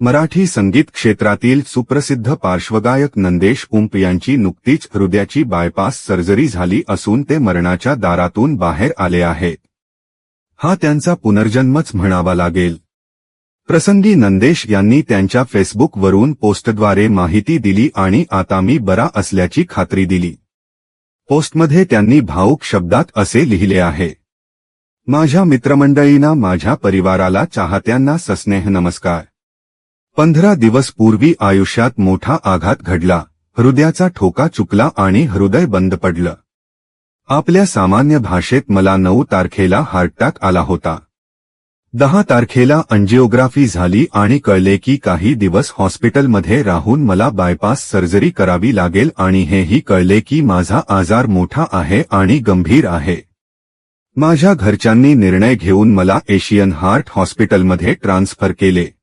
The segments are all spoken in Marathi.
मराठी संगीत क्षेत्रातील सुप्रसिद्ध पार्श्वगायक नंदेश उंप यांची नुकतीच हृदयाची बायपास सर्जरी झाली असून ते मरणाच्या दारातून बाहेर आले आहेत. हा त्यांचा पुनर्जन्मच म्हणावा लागेल. प्रसंगी नंदेश यांनी त्यांच्या फेसबुकवरून पोस्टद्वारे माहिती दिली आणि आता मी बरा असल्याची खात्री दिली. पोस्टमध्ये त्यांनी भाऊक शब्दात असे लिहिले आहे. माझ्या मित्रमंडळींना माझ्या परिवाराला चाहत्यांना सस्नेह नमस्कार. पंधरा दिवस पूर्वी आयुष्यात मोठा आघात घडला. हृदयाचा ठोका चुकला आणि हृदय बंद पडलं. आपल्या सामान्य भाषेत मला नऊ तारखेला हार्टटॅक आला होता. दहा तारखेला अंजिओग्राफी झाली आणि कळले की काही दिवस हॉस्पिटलमध्ये राहून मला बायपास सर्जरी करावी लागेल आणि हेही कळले की माझा आजार मोठा आहे आणि गंभीर आहे. माझ्या घरच्यांनी निर्णय घेऊन मला एशियन हार्ट हॉस्पिटलमध्ये ट्रान्सफर केले.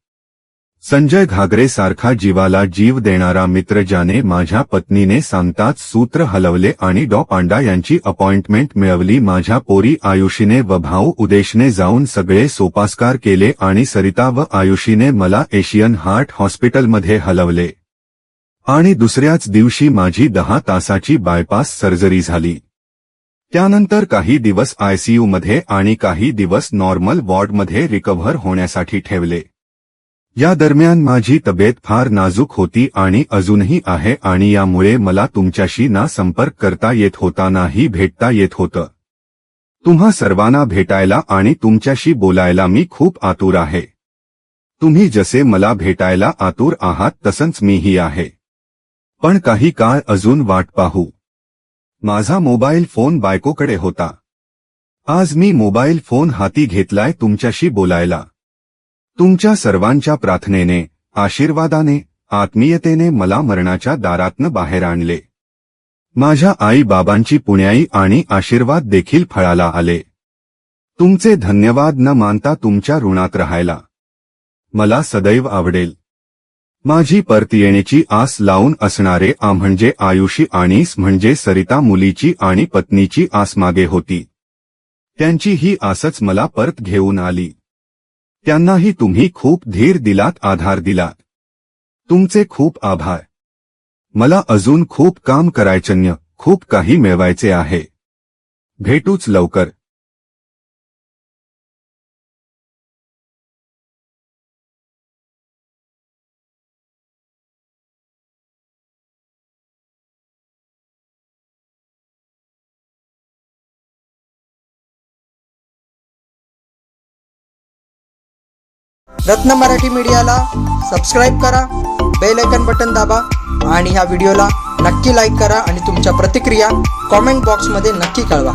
संजय घागरे सारखा जीवाला जीव देणारा मित्र ज्याने माझ्या पत्नीने सांगताच सूत्र हलवले आणि डॉ. पांडा यांची अपॉइंटमेंट मिळवली. माझ्या पोरी आयुषीने व भाऊ उदेशने जाऊन सगळे सोपास्कार केले आणि सरिता व आयुषीने मला एशियन हार्ट हॉस्पिटलमध्ये हलवले. आणि दुसऱ्याच दिवशी माझी दहा तासाची बायपास सर्जरी झाली. त्यानंतर काही दिवस आयसीयूमध्ये आणि काही दिवस नॉर्मल वॉर्डमध्ये रिकव्हर होण्यासाठी ठेवले. या दरम्यान माझी तब्येत फार नाजूक होती आणि अजूनही आहे आणि यामुळे मला तुमच्याशी ना संपर्क करता येत होता नाही भेटता येत होतं. तुम्हा सर्वांना भेटायला आणि तुमच्याशी बोलायला मी खूप आतुर आहे. तुम्ही जसे मला भेटायला आतुर आहात तसंच मीही आहे. पण काही काळ अजून वाट पाहू. माझा मोबाईल फोन बायकोकडे होता. आज मी मोबाईल फोन हाती घेतलाय तुमच्याशी बोलायला. तुमच्या सर्वांच्या प्रार्थनेने आशीर्वादाने आत्मीयतेने मला मरणाच्या दारातनं बाहेर आणले. माझ्या आई बाबांची पुण्याई आणि आशीर्वाद देखील फळाला आले. तुमचे धन्यवाद न मानता तुमच्या ऋणात राहायला. मला सदैव आवडेल. माझी परत येण्याची आस लावून असणारे आ म्हणजे आयुषी आणिस म्हणजे सरिता मुलीची आणि पत्नीची आस मागे होती. त्यांची ही आसच मला परत घेऊन आली. त्यांनाही तुम्ही खूप धीर दिलात आधार दिलात. तुमचे खूप आभार. मला अजून खूप काम करायचन्य खूप काही मिळवायचे आहे. भेटूच लवकर. रत्न मराठी मीडियाला सबस्क्राईब करा बेल आयकन बटन दाबा आणि ह्या व्हिडिओला नक्की लाईक करा आणि तुमच्या प्रतिक्रिया कॉमेंट बॉक्समध्ये नक्की कळवा.